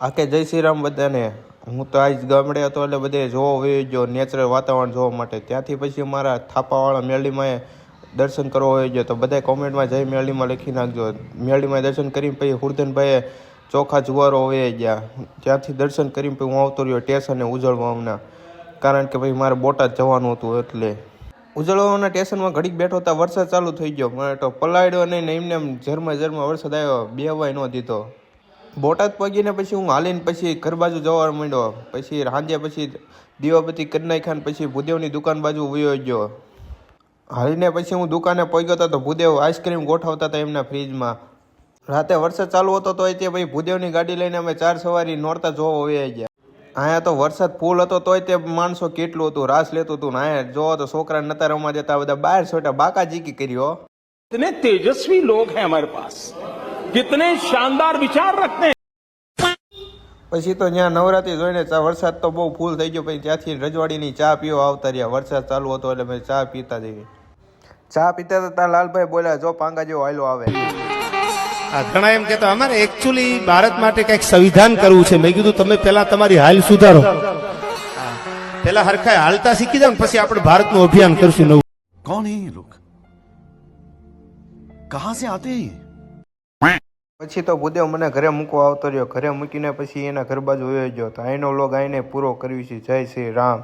આ કે જય શ્રી રામ બધાને. હું તો આજ ગામડે હતો એટલે બધે જોવો વયો ગયો નેચરલ વાતાવરણ જોવા માટે. ત્યાંથી પછી મારા થાપાવાળા મેળીમાં દર્શન કરવા હોય ગયો. તો બધા કોમેન્ટમાં જઈ મેળીમાં લખી નાખજો. મેળીમાં દર્શન કરીને પછી હુરધનભાઈએ ચોખા જુવારો હોય ગયા. ત્યાંથી દર્શન કરીને પછી હું આવતો રહ્યો સ્ટેશને ઉજળવાના કારણ કે ભાઈ મારે બોટાદ જવાનું હતું એટલે. ઉજળવાના સ્ટેશનમાં ઘડીક બેઠો હતા વરસાદ ચાલુ થઈ ગયો. મને તો પલાળ્યો નહીં એમને એમ ઝરમા ઝરમા વરસાદ આવ્યો. બે હવાય ન દીધો. બોટાદ પગીને પછી હું હાલીને પછી ઘર બાજુ જવા માંડ્યો. પછી સાંજે પછી દીવાબત્તી કરી ખાન પછી ભૂદેવની દુકાન બાજુ ઊભો ગયો. હાલીને પછી હું દુકાને પગ્યો હતો તો ભૂદેવ આઈસ્ક્રીમ ગોઠવતા હતા એમના ફ્રીજમાં. રાતે વરસાદ ચાલુ હતો તો તે ભાઈ ભૂદેવની ગાડી લઈને અમે ચાર સવારી નોરતા જોવા આવી ગયા. અહીંયા તો વરસાદ ફૂલ હતો તોય તે માણસો કેટલું હતું, રાસ લેતું હતું ને અહીંયા જોવો તો છોકરા નતા રમવા જતા બધા બહાર છોટા બાકા જીકી કર્યો તેજસ્વી લોક હે અમારે પાસ कितने शानदार विचार रखते हैं પછી તો ત્યાં નવરાત્રી જોઈને ચા વરસાદ તો બહુ ફૂલ થઈ ગયો પછી ત્યાંથી રજવાડીની ચા પીવા આવતા રહ્યા વરસાદ ચાલુ હતો એટલે મેં ચા પીતા જઈએ ચા પીતા હતા ત્યાં લાલભાઈ બોલ્યા જો પાંગા જેવો હાયલો આવે આ ઘણા એમ કહેતા અમારે એકચ્યુઅલી ભારત માટે કંઈક સંવિધાન કરવું છે મેં કીધું તમે પહેલા તમારી હાલ સુધારો પહેલા હરખાય હાલતા શીખી જાવ ને પછી આપણે ભારતનું અભિયાન કરશું નવું कौन है ये लोग कहां से आते हैं ये પછી તો ભૂદેવ મને ઘરે મૂકવા આવતો રહ્યો. ઘરે મૂકીને પછી એના ઘર બાજુ વયો ગયો તો અહીંનો લોગ આઈને પૂરો કર્યું છે. જય શ્રી રામ.